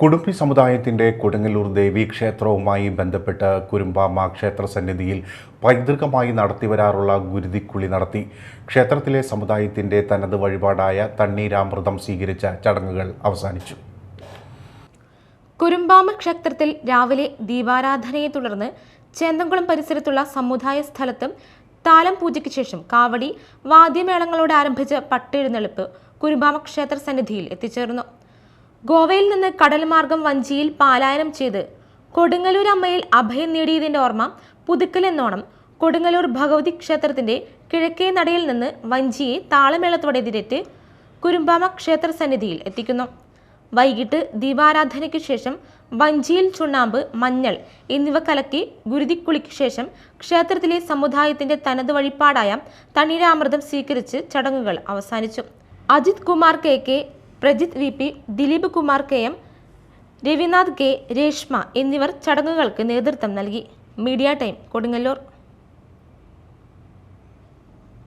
കുടുംബി സമുദായത്തിന്റെ കൊടുങ്ങല്ലൂർ ദേവി ക്ഷേത്രവുമായി ബന്ധപ്പെട്ട് കുരുമ്പാമ ക്ഷേത്ര സന്നിധിയിൽ പൈതൃകമായി നടത്തിവരാറുള്ള ഗുരുതിക്കുളി നടത്തി. ക്ഷേത്രത്തിലെ സമുദായത്തിന്റെ തനത് വഴിപാടായ തണ്ണീരാമൃതം സ്വീകരിച്ച ചടങ്ങുകൾ അവസാനിച്ചു. കുരുമ്പാമ ക്ഷേത്രത്തിൽ രാവിലെ ദീപാരാധനയെ തുടർന്ന് ചേന്തംകുളം പരിസരത്തുള്ള സമുദായ സ്ഥലത്തും താലം പൂജയ്ക്ക് ശേഷം കാവടി വാദ്യമേളങ്ങളോട് ആരംഭിച്ച പട്ടെഴുന്നള്ളിപ്പ് കുരുമ്പാമ ക്ഷേത്ര സന്നിധിയിൽ എത്തിച്ചേർന്നു. ഗോവയിൽ നിന്ന് കടൽമാർഗം വഞ്ചിയിൽ പാലായനം ചെയ്ത് കൊടുങ്ങല്ലൂർ അമ്മയിൽ അഭയം നേടിയതിന്റെ ഓർമ്മ പുതുക്കൽ എന്നോണം. കൊടുങ്ങല്ലൂർ ഭഗവതി ക്ഷേത്രത്തിന്റെ കിഴക്കേ നടയിൽ നിന്ന് വഞ്ചിയെ താളമേളത്തോടെ എതിരേറ്റ് കുരുമ്പാമ ക്ഷേത്ര സന്നിധിയിൽ എത്തിക്കുന്നു. വൈകിട്ട് ദീപാരാധനയ്ക്ക് ശേഷം വഞ്ചിയിൽ ചുണ്ണാമ്പ് മഞ്ഞൾ എന്നിവ കലക്കി ഗുരുതിക്കുളിക്ക് ശേഷം ക്ഷേത്രത്തിലെ സമുദായത്തിന്റെ തനത് വഴിപാടായ തണ്ണീരാമൃതം സ്വീകരിച്ച് ചടങ്ങുകൾ അവസാനിച്ചു. Ajith Kumar K K Prajith V P Dileep Kumar K M Ravinath K Reshma എന്നിവർ ചടങ്ങുകൾക്ക് നേതൃത്വം നൽകി. Media time Kodungallur.